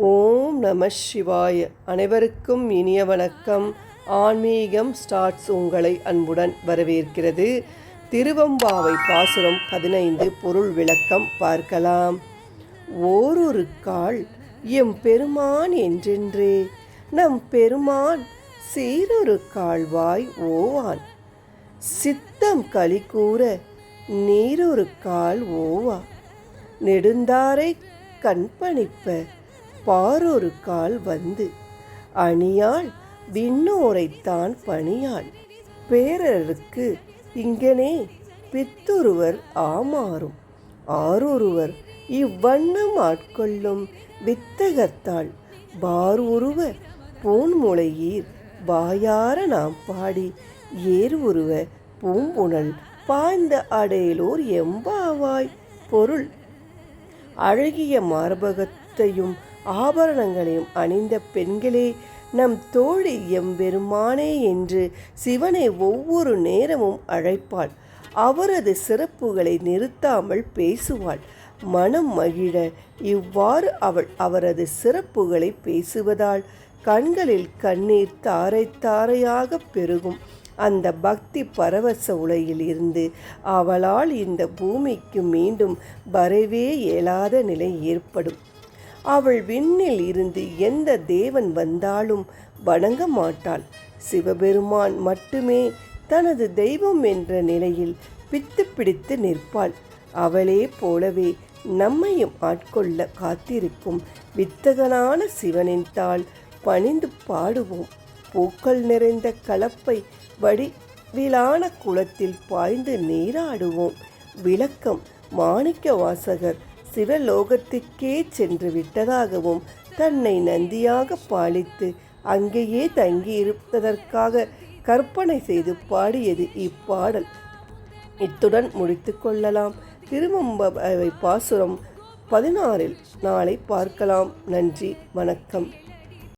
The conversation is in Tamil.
ஓம் நம சிவாய. அனைவருக்கும் இனிய வணக்கம். ஆன்மீகம் ஸ்டார்ட்ஸ் உங்களை அன்புடன் வரவேற்கிறது. திருவம்பாவை பாசுரம் பதினைந்து பொருள் விளக்கம் பார்க்கலாம். ஓரொரு கால் எம் பெருமான் என்றென்றே. நம் பெருமான் சீரொரு கால்வாய் ஓவான். சித்தம் களி கூற நீரொரு கால் ஓவா. நெடுந்தாரை கண்பணிப்ப பாரொரு கால் வந்து அணியாள் விண்ணோரைத்தான் பணியாள். பேரருக்கு இங்கனே பித்தொருவர் ஆமாறும். ஆரொருவர் இவ்வண்ணம் ஆட்கொள்ளும் வித்தகத்தாள். பாருருவ பூன்முளையீர் வாயார நாம் பாடி ஏர் உருவ பூம்புணல் பாய்ந்த அடையலோர் எம்பாவாய் பொருள். அழகிய மார்பகத்தையும் ஆபரணங்களையும் அணிந்த பெண்களே நம் தோழி எம்பெருமானே என்று சிவனை ஒவ்வொரு நேரமும் அழைப்பாள். அவரது சிறப்புகளை நிறுத்தாமல் பேசுவாள். மனம் மகிழ இவ்வாறு அவள் அவரது சிறப்புகளை பேசுவதால் கண்களில் கண்ணீர் தாரை தாரையாக பெருகும். அந்த பக்தி பரவச உலையில் இருந்து அவளால் இந்த பூமிக்கு மீண்டும் வரவே இயலாத நிலை ஏற்படும். அவள் விண்ணில் இருந்து எந்த தேவன் வந்தாலும் வணங்க மாட்டாள். சிவபெருமான் மட்டுமே தனது தெய்வம் என்ற நிலையில் பித்து பிடித்து நிற்பாள். அவளே போலவே நம்மையும் ஆட்கொள்ள காத்திருக்கும் வித்தகனான சிவனின் தாள் பணிந்து பாடுவோம். பூக்கள் நிறைந்த கலப்பை வடிவிலான குளத்தில் பாய்ந்து நீராடுவோம். விளக்கம் மாணிக்க வாசகர் சிவலோகத்துக்கே சென்று விட்டதாகவும் தன்னை நந்தியாக பாலித்து அங்கேயே தங்கியிருப்பதற்காக கற்பனை செய்து பாடியது இப்பாடல். இத்துடன் முடித்து கொள்ளலாம். திருமம்பவை பாசுரம் பதினாறில் நாளை பார்க்கலாம். நன்றி வணக்கம்.